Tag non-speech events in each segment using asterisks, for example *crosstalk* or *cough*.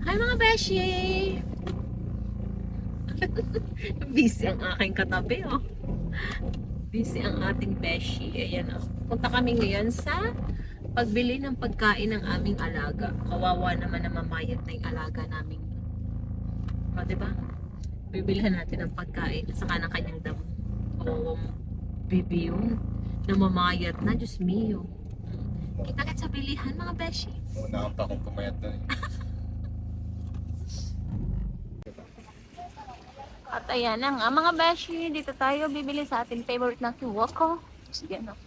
Hi mga beshi! *laughs* Busy ang aking katabi, oh. Busy ang ating beshi. Ayan, oh. Punta kami ngayon sa pagbili ng pagkain ng aming alaga. Kawawa naman na mamayat na yung alaga namin. O, diba? Bibilhan natin ng pagkain at saka ng kanyang damo. Kawawang baby yun. Na mamayat na, Diyos mio. Kita kita sa bilihan mga beshi. Unahan pa akong pumayat na eh. *laughs* At ayan na nga mga beshi, dito tayo bibili sa ating favorite na kiwoko. Sige no.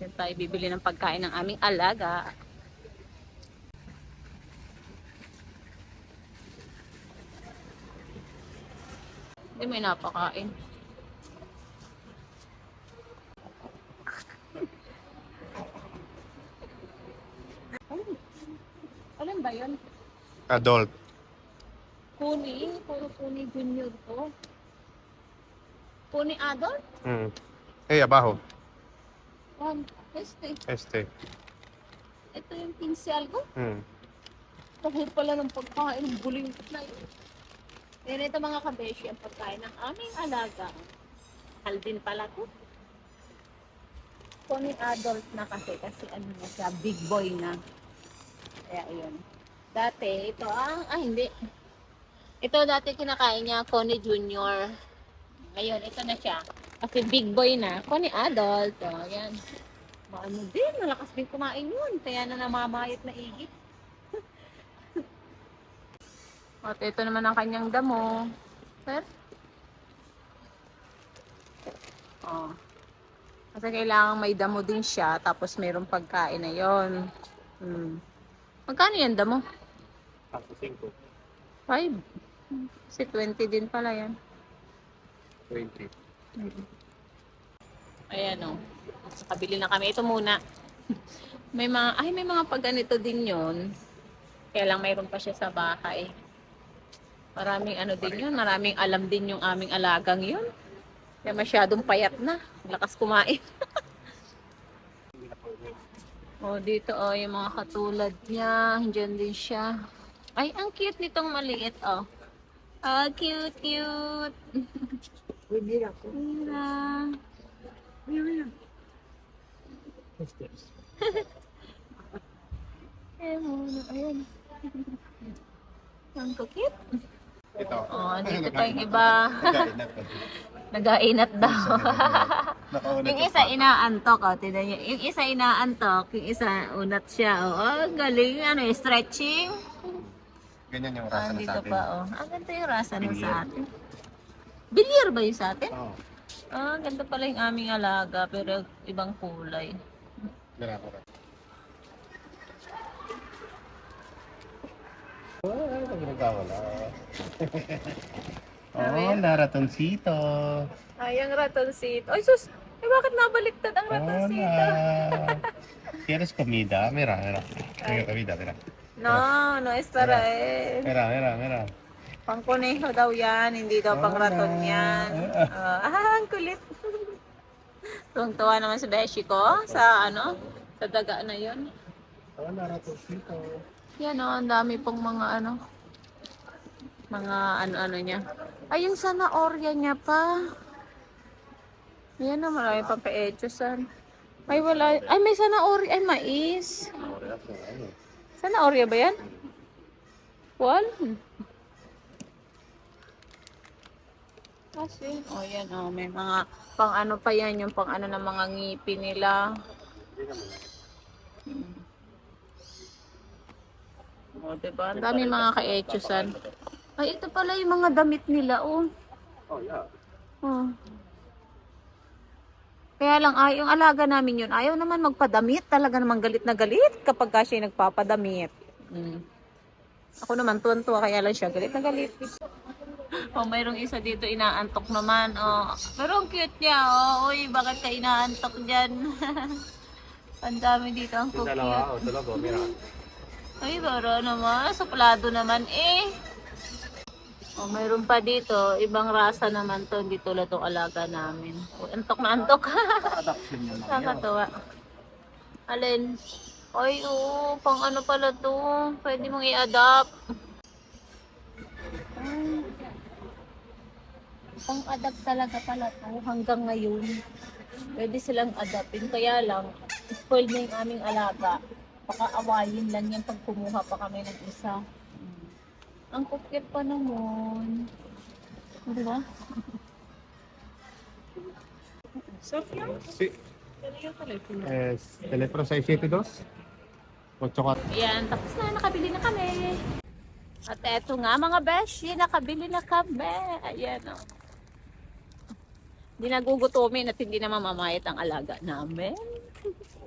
Dito tayo bibili ng pagkain ng aming alaga. Hindi may napakain. *laughs* Alin? Alin ba yun? Adult. Puni, puro puni junior ko. Puni adult? Mm. Hey, abajo. One. Este. Este. Ito yung 15 algo. Mm. Kahit pala ng pagkain, ng buling na yun. Yan ito mga kabeshi, ang pagkain ng aming alaga. Alvin pala to. Puni adult na kasi, kasi ano na siya, big boy na. Kaya yun. Dati, ito ang, ah hindi. Ito dati kinakain niya, Connie Junior. Ngayon, ito na siya. Kasi big boy na, Connie adult. O, yan. Maano din, malakas din kumain yun. Kaya na namamayat na igit. *laughs* At ito naman ang kanyang damo. Sir? Oh. Kasi kailangan may damo din siya, tapos mayroong pagkain na yon. Hmm. Magkano yan damo? Ako, 5. 5. Kasi 20 din pala yan. 20. Ayan o. Kabili na kami. Ito muna. *laughs* may mga, ay may mga pagganito din yon. Kaya lang mayroon pa siya sa bahay. Maraming ano din yun. Maraming alam din yung aming alagang yun. Kaya masyadong payat na. Lakas kumain. *laughs* oh, dito oh, yung mga katulad niya. Diyan din siya. Ay, ang cute nitong maliit oh. Ah, cute, cute. Mira. Eh, muna. Ayan. Ang cute. Ito. Oh, dito pa yung iba. Nagainat ko. *laughs* Daw. Yung isa inaantok, oh. Tignan niyo. Yung isa inaantok, yung isa unat siya. Oh, oh galing. Ano yung stretching? Ganyan yung Ah, rasa na sa dito atin. pa, oh. Ang ganda yung rasa nung Bilyar. sa atin. Bilyar ba yung sa atin? Oo. Ah, ganda pala yung aming alaga, pero ibang kulay. Ganyan ako. *laughs* Oh, ano ginagawala? oh, naratoncito. Ay, ang ratoncito. Ay, sus! Eh, bakit nabaliktad ang ratoncito? *laughs* Hola. ¿Quieres comida? Mira, mira. Tengo comida, mira. No, no es para él. Mira, mira, mira. Pang kuneho daw yan, hindi daw pang Wala. raton yan. Ah, ah, ang kulit. *laughs* Tuwang-tuwa naman si Beshi ko sa ano, sa daga na yon. Oh, naratoncito. Yan oh, ang dami pong mga ano, mga ano-ano niya. Ay, yung zanaorya niya pa. Yan na, marami pa pa-echosan. Ay, wala. Ay, may zanaorya. Ay, mais. Zanaorya ba yan? Wal? Kasi, oh yan, oh, may mga pang ano pa yan, yung pang ano ng mga ngipin nila. Oh, diba? Ang dami mga ka-echosan. Ay, ito pala yung mga damit nila, oh. Oh, yeah. Oh. Kaya lang, ay, yung alaga namin yun, ayaw naman magpadamit. Talaga naman galit na galit kapag ka siya nagpapadamit. Mm. Ako naman, tuwan-tuwa, kaya lang siya galit na galit. Oh, mayroong isa dito inaantok naman. Oh, pero ang cute niya. Oh, uy, bakit ka inaantok diyan? *laughs* ang dami dito ang cute. Dalawa, oh, dalawa, mira. Ay, pero naman, suplado naman eh. Oh, mayroon pa dito, ibang rasa naman to, hindi tulad ng alaga namin. Oh, antok na antok. Adoption yun. Nakakatuwa. Alin? Ay, oo, pang ano pala to. Pwede mong i-adapt. Ay. Pang-adapt talaga pala to hanggang ngayon. Pwede silang adaptin. Kaya lang, spoiled na yung aming alaga. Baka awayin lang yan pag kumuha pa kami ng isa. Ang kukit pa naman. Di ba? Sophia? Sí. Ano yung telepono? Es teléfono 672 84 Ayan, tapos na, nakabili na kami. At eto nga mga beshi, nakabili na kami. Ayan o. Hindi nagugutumin at hindi na mamamayat ang alaga namin. *laughs*